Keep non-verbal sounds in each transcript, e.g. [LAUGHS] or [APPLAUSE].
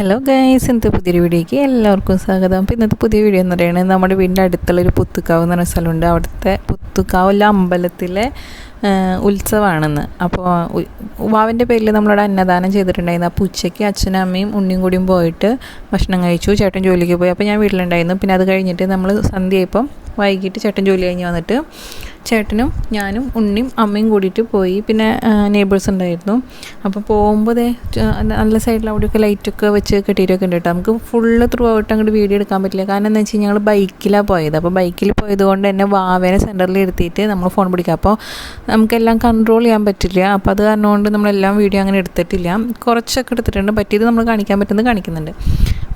Hello guys ഇന്നത്തെ പുതിയൊരു വീഡിയോയ്ക്ക് എല്ലാവർക്കും സ്വാഗതം. അപ്പോൾ ഇന്നത്തെ പുതിയ വീഡിയോ എന്ന് പറയുന്നത് നമ്മുടെ വീടിന്റെ അടുത്തുള്ളൊരു പുത്തുക്കാവ് എന്ന് പറഞ്ഞ സ്ഥലമുണ്ട്. അവിടുത്തെ പുത്തുക്കാവുള്ള അമ്പലത്തിലെ ഉത്സവമാണെന്ന് അപ്പോൾ വാവിന്റെ പേരിൽ നമ്മളവിടെ അന്നദാനം ചെയ്തിട്ടുണ്ടായിരുന്നു. അപ്പോൾ ഉച്ചയ്ക്ക് അച്ഛനും അമ്മയും ഉണ്ണിയും കൂടിയും പോയിട്ട് ഭക്ഷണം കഴിച്ചു. ചേട്ടൻ ജോലിക്ക് പോയി. അപ്പോൾ ഞാൻ വീട്ടിലുണ്ടായിരുന്നു. പിന്നെ അത് കഴിഞ്ഞിട്ട് നമ്മൾ സന്ധ്യയായപ്പം വൈകിട്ട് ചേട്ടൻ ജോലി കഴിഞ്ഞ് വന്നിട്ട് ചേട്ടനും ഞാനും ഉണ്ണിയും അമ്മയും കൂടിയിട്ട് പോയി. പിന്നെ നെയ്ബേഴ്സ് ഉണ്ടായിരുന്നു. അപ്പോൾ ച- നല്ല സൈഡിൽ അവിടെയൊക്കെ ലൈറ്റൊക്കെ വെച്ച് കെട്ടിയിട്ടൊക്കെ ഉണ്ട് കേട്ടോ. നമുക്ക് ഫുള്ള് ത്രൂ ഔട്ട് അങ്ങോട്ട് വീഡിയോ എടുക്കാൻ പറ്റില്ല. കാരണം എന്താ വെച്ച് കഴിഞ്ഞാൽ ഞങ്ങൾ ബൈക്കിലാണ് പോയത്. അപ്പോൾ ബൈക്കിൽ പോയത് കൊണ്ട് തന്നെ വാവേനെ സെന്ററിൽ ഇരുത്തിയിട്ട് നമ്മൾ ഫോൺ പിടിക്കുക. അപ്പോൾ നമുക്കെല്ലാം കൺട്രോൾ ചെയ്യാൻ പറ്റില്ല. അപ്പോൾ അത് കാരണം കൊണ്ട് നമ്മളെല്ലാം വീഡിയോ അങ്ങനെ എടുത്തിട്ടില്ല. കുറച്ചൊക്കെ എടുത്തിട്ടുണ്ട്. പറ്റിയത് നമ്മൾ കാണിക്കാൻ പറ്റുന്നത് കാണിക്കുന്നുണ്ട്.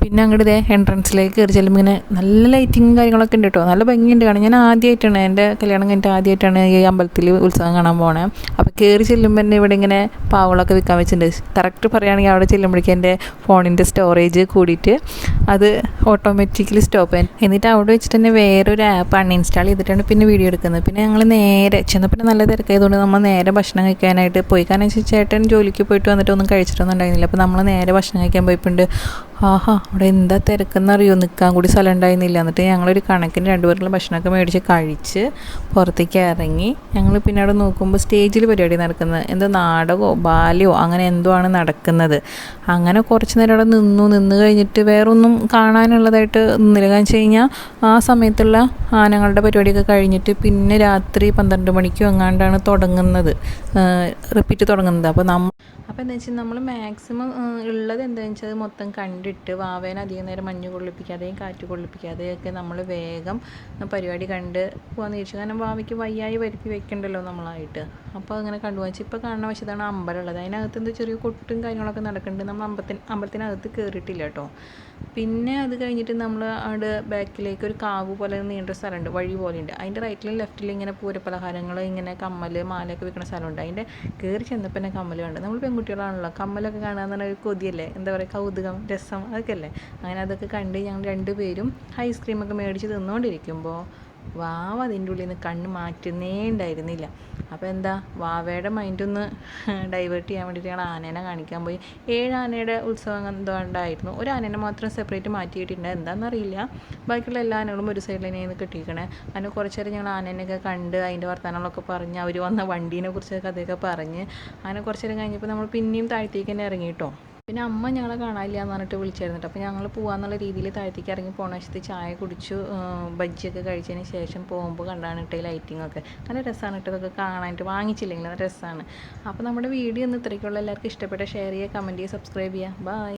പിന്നെ അങ്ങോട്ട് ഇതേ എൻട്രൻസിലേക്ക് കയറി ചെല്ലുമ്പോൾ ഇങ്ങനെ നല്ല ലൈറ്റിങ്ങും കാര്യങ്ങളൊക്കെ ഉണ്ട് കേട്ടോ നല്ല ഭംഗിയുണ്ട് കാണാൻ. ഞാൻ ആദ്യമായിട്ടാണ് എന്റെ കല്യാണം കഴിഞ്ഞിട്ട് ആദ്യമായിട്ടാണ് ഈ അമ്പലത്തിൽ ഉത്സവം കാണാൻ പോണേ. അപ്പോൾ കയറി ചെല്ലുമ്പോൾ തന്നെ ഇവിടെ ഇങ്ങനെ പാവകളൊക്കെ വിൽക്കാൻ വെച്ചിട്ടുണ്ട്. കറക്റ്റ് പറയുകയാണെങ്കിൽ അവിടെ ചെല്ലുമ്പോഴേക്കും എന്റെ ഫോണിന്റെ സ്റ്റോറേജ് കൂടിയിട്ട് അത് ഓട്ടോമാറ്റിക്കലി സ്റ്റോപ്പ് ആയി എന്നിട്ട് അവിടെ വെച്ചിട്ട് തന്നെ വേറൊരു ആപ്പ് അൺഇൻസ്റ്റാൾ ചെയ്തിട്ടാണ് പിന്നെ വീഡിയോ എടുക്കുന്നത്. പിന്നെ ഞങ്ങൾ നേരെ ചെന്നപ്പോൾ നല്ല തിരക്കായതുകൊണ്ട് നമ്മൾ നേരെ ഭക്ഷണം കഴിക്കാനായിട്ട് പോയി. കാരണം വെച്ചാൽ ചേട്ടൻ ജോലിക്ക് പോയിട്ട് വന്നിട്ട് ഒന്നും കഴിച്ചിട്ടൊന്നും ഉണ്ടായിരുന്നില്ല. അപ്പോൾ നമ്മൾ നേരെ ഭക്ഷണം കഴിക്കാൻ പോയിട്ടുണ്ട്. ആഹാ അവിടെ എന്താ തിരക്കെന്നറിയോ? നിൽക്കാൻ കൂടി സ്ഥലം ഉണ്ടായിരുന്നില്ല. എന്നിട്ട് ഞങ്ങളൊരു കണക്കിന് രണ്ടുപേരുള്ള ഭക്ഷണമൊക്കെ മേടിച്ച് കഴിച്ച് പുറത്തേക്ക് ഇറങ്ങി ഞങ്ങൾ പിന്നെ അവിടെ നോക്കുമ്പോൾ സ്റ്റേജിൽ പരിപാടി നടക്കുന്നത്. എന്തോ നാടകമോ ബാല്യമോ അങ്ങനെ എന്തോ ആണ് നടക്കുന്നത്. അങ്ങനെ കുറച്ച് നേരം അവിടെ നിന്നു. നിന്ന് കഴിഞ്ഞിട്ട് വേറൊന്നും കാണാനുള്ളതായിട്ട് നിന്നില്ല വെച്ച് കഴിഞ്ഞാൽ ആ സമയത്തുള്ള ആനകളുടെ പരിപാടിയൊക്കെ കഴിഞ്ഞിട്ട് പിന്നെ രാത്രി പന്ത്രണ്ട് മണിക്കും എങ്ങാണ്ടാണ് തുടങ്ങുന്നത്. റിപ്പീറ്റ് തുടങ്ങുന്നത്. അപ്പോൾ നമ്മ അപ്പോൾ എന്താ വെച്ചാൽ നമ്മൾ മാക്സിമം ഉള്ളത് എന്താണെന്ന് വെച്ചാൽ മൊത്തം കണ്ടിട്ട് വാവേനെ അധികം നേരം മഞ്ഞ് കൊള്ളിപ്പിക്കാതെയും കാറ്റ് കൊള്ളിപ്പിക്കാതെയൊക്കെ നമ്മൾ വേഗം പരിപാടി കണ്ട് പോകാമെന്ന് ചോദിച്ചു കാരണം വാവയ്ക്ക് വയ്യായി വരുത്തി വെക്കണ്ടല്ലോ നമ്മളായിട്ട്. അപ്പോൾ അങ്ങനെ കണ്ടു. ഇപ്പോൾ കാണുന്ന വശത്താണ് അമ്പലം ഉള്ളത്. അതിനകത്ത് എന്താ ചെറിയ കൊട്ടും കാര്യങ്ങളൊക്കെ നടക്കുന്നുണ്ട് നമ്മൾ അമ്പത്തിന് അമ്പലത്തിനകത്ത് കയറിയിട്ടില്ല കേട്ടോ. പിന്നെ അത് കഴിഞ്ഞിട്ട് നമ്മൾ അവിടെ ബാക്കിലേക്ക് ഒരു കാവ് പോലെ നീണ്ട സ്ഥലമുണ്ട്. വഴി പോലെയുണ്ട്. അതിന്റെ റൈറ്റിലും ലെഫ്റ്റിലും ഇങ്ങനെ പൂരപ്പലഹാരങ്ങൾ ഇങ്ങനെ കമ്മൽ മാലയൊക്കെ വിൽക്കുന്ന സ്ഥലമുണ്ട്. അതിന്റെ കയറി ചെന്നപ്പോൾ തന്നെ കമ്മൽ കണ്ട്. നമ്മൾ പെൺകുട്ടികളാണല്ലോ. കമ്മലൊക്കെ പറഞ്ഞാൽ ഒരു കൊതിയല്ലേ? എന്താ പറയുക കൗതുകം രസം അതൊക്കെ അല്ലേ? അങ്ങനെ അതൊക്കെ കണ്ട് ഞങ്ങൾ രണ്ടുപേരും ഐസ്ക്രീമൊക്കെ മേടിച്ച് തിന്നുകൊണ്ടിരിക്കുമ്പോൾ വാവ അതിന്റെ ഉള്ളിൽ നിന്ന് കണ്ണ് മാറ്റുന്നേ ഉണ്ടായിരുന്നില്ല. അപ്പോൾ എന്താ? വാവയുടെ മൈൻഡൊന്ന് ഡൈവേർട്ട് [LAUGHS] ചെയ്യാൻ വേണ്ടിയിട്ട് ഞങ്ങൾ ആനേനെ കാണിക്കാൻ പോയി. ഏഴ് ആനയുടെ ഉത്സവം എന്തോ ഉണ്ടായിരുന്നു ഒരു ആനേനെ മാത്രം സെപ്പറേറ്റ് മാറ്റിയിട്ടുണ്ട് എന്താണെന്നറിയില്ല ബാക്കിയുള്ള എല്ലാ ആനകളും ഒരു സൈഡിൽ തന്നെ കിട്ടിയിരിക്കണേ. അതിന് കുറച്ച് നേരം ഞങ്ങൾ ആനേനെയൊക്കെ കണ്ട് അതിന്റെ വർത്തമാനങ്ങളൊക്കെ പറഞ്ഞ് അവർ വന്ന വണ്ടീനെ കുറിച്ച് കഥയൊക്കെ പറഞ്ഞ്. അങ്ങനെ കുറച്ച് നേരം കഴിഞ്ഞപ്പോൾ നമ്മൾ പിന്നെയും താഴത്തേക്ക് തന്നെ ഇറങ്ങി കേട്ടോ. പിന്നെ അമ്മ ഞങ്ങളെ കാണാനില്ല എന്ന് പറഞ്ഞിട്ട് വിളിച്ചായിരുന്നു കേട്ടോ അപ്പോൾ ഞങ്ങൾ പോകാന്നുള്ള രീതിയിൽ താഴത്തേക്ക് ഇറങ്ങി പോണ വശത്ത് ചായ കുടിച്ചു ബജ്ജിയൊക്കെ കഴിച്ചതിന് ശേഷം പോകുമ്പോൾ കണ്ടാണ് കേട്ടോ ലൈറ്റിംഗ് ഒക്കെ. നല്ല രസമാണ് കേട്ടോ ഇതൊക്കെ കാണാനായിട്ട് വാങ്ങിച്ചില്ലെങ്കിൽ നല്ല രസമാണ് അപ്പോൾ നമ്മുടെ വീഡിയോ ഒന്ന് ഇത്രയ്ക്കുള്ള. എല്ലാവർക്കും ഇഷ്ടപ്പെട്ട ഷെയർ ചെയ്യുക കമന്റ് ചെയ്യുക സബ്സ്ക്രൈബ് ചെയ്യുക. ബൈ